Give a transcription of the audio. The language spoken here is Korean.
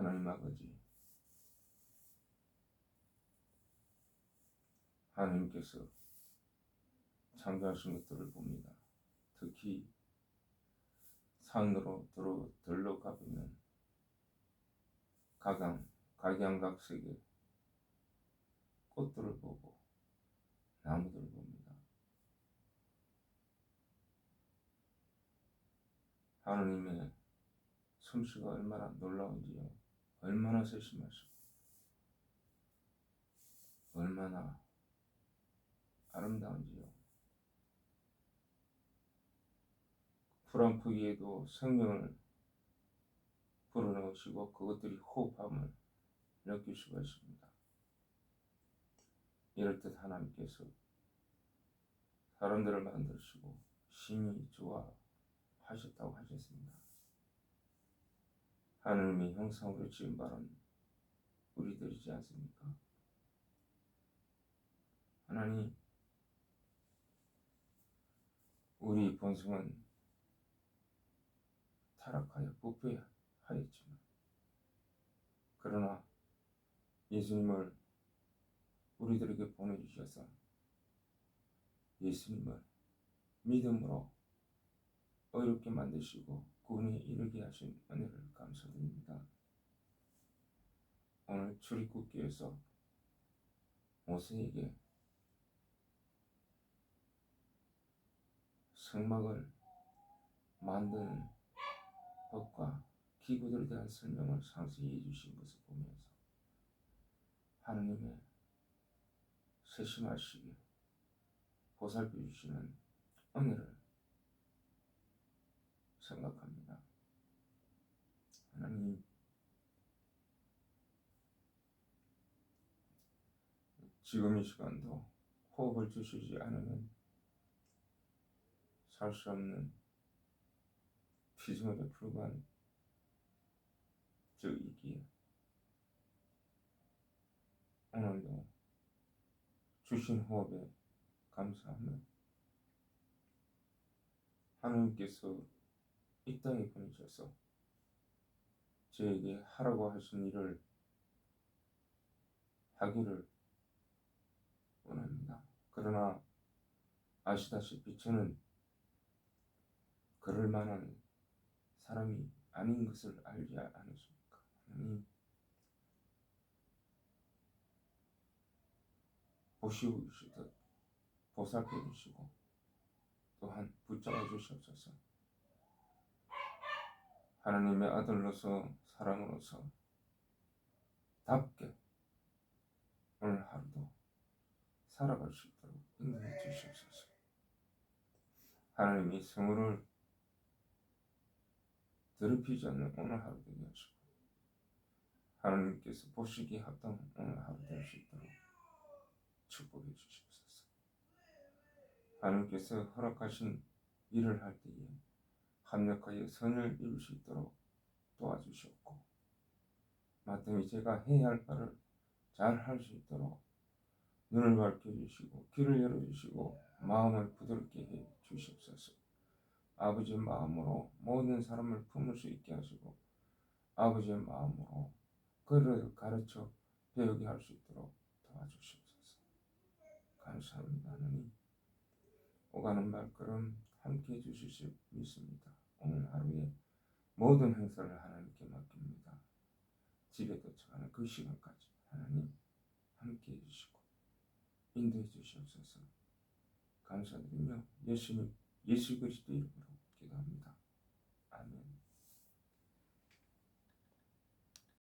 하나님 아버지 하나님께서 창조하신 것들을 봅니다. 특히 산으로 들어 들러 가보면 각양 각양각색의 꽃들을 보고 나무들을 봅니다. 하느님의 솜씨가 얼마나 놀라운지요. 얼마나 세심하시고 얼마나 아름다운지요. 풀한푸기에도 생명을 불어넣으시고 그것들이 호흡함을 느낄 수가 있습니다. 이럴 듯 하나님께서 사람들을 만드시고 심히 좋아하셨다고 하셨습니다. 하나님의 형상으로 지은 바는 우리들이지 않습니까? 하나님, 우리 본성은 타락하여 부패하였지만, 그러나 예수님을 우리들에게 보내주셔서 예수님을 믿음으로 어렵게 만드시고 구원에 이르게 하신 은혜를 감사드립니다. 오늘 출입국기에서 모세에게 성막을 만드는 법과 기구들에 대한 설명을 상세히 해주신 것을 보면서 하느님의 세심하시게 보살펴 주시는 은혜를 생각합니다. 하나님, 지금 이 시간도 호흡을 주시지 않으면 살 수 없는 피조물에 불과한 저이기에 오늘도 주신 호흡에 감사하며 하나님께서 이 땅에 보내셔서 저에게 하라고 하신 일을 하기를 원합니다. 그러나 아시다시피 저는 그럴 만한 사람이 아닌 것을 알지 않으십니까? 하나님 보시고 계시듯 보살펴 주시고 또한 붙잡아 주시옵소서. 하나님의 아들로서 사랑으로서 답게 오늘 하루도 살아갈 수 있도록 인도해 주시옵소서. 하나님이 성우를 더럽히지 않는 오늘 하루 되게 하시고 하나님께서 보시기에 합당한 오늘 하루 될 수 있도록 축복해 주시옵소서. 하나님께서 허락하신 일을 할 때에 합력하여 선을 이룰 수 있도록 도와주시옵고 마땅히 제가 해야 할 바를 잘 할 수 있도록 눈을 밝혀 주시고 귀를 열어 주시고 마음을 부드럽게 해 주시옵소서. 아버지의 마음으로 모든 사람을 품을 수 있게 하시고 아버지의 마음으로 그를 가르쳐 배우게 할 수 있도록 도와주시옵소서. 감사합니다. 하나님 오가는 발걸음 함께 해주실 수 믿습니다. 오늘 하루에 모든 행사를 하나님께 맡깁니다. 집에 도착하는 그 시간까지 하나님 함께 해주시고 인도해 주시옵소서. 감사드리며 예수님 예수 그리스도 이름으로 기도합니다. 아멘.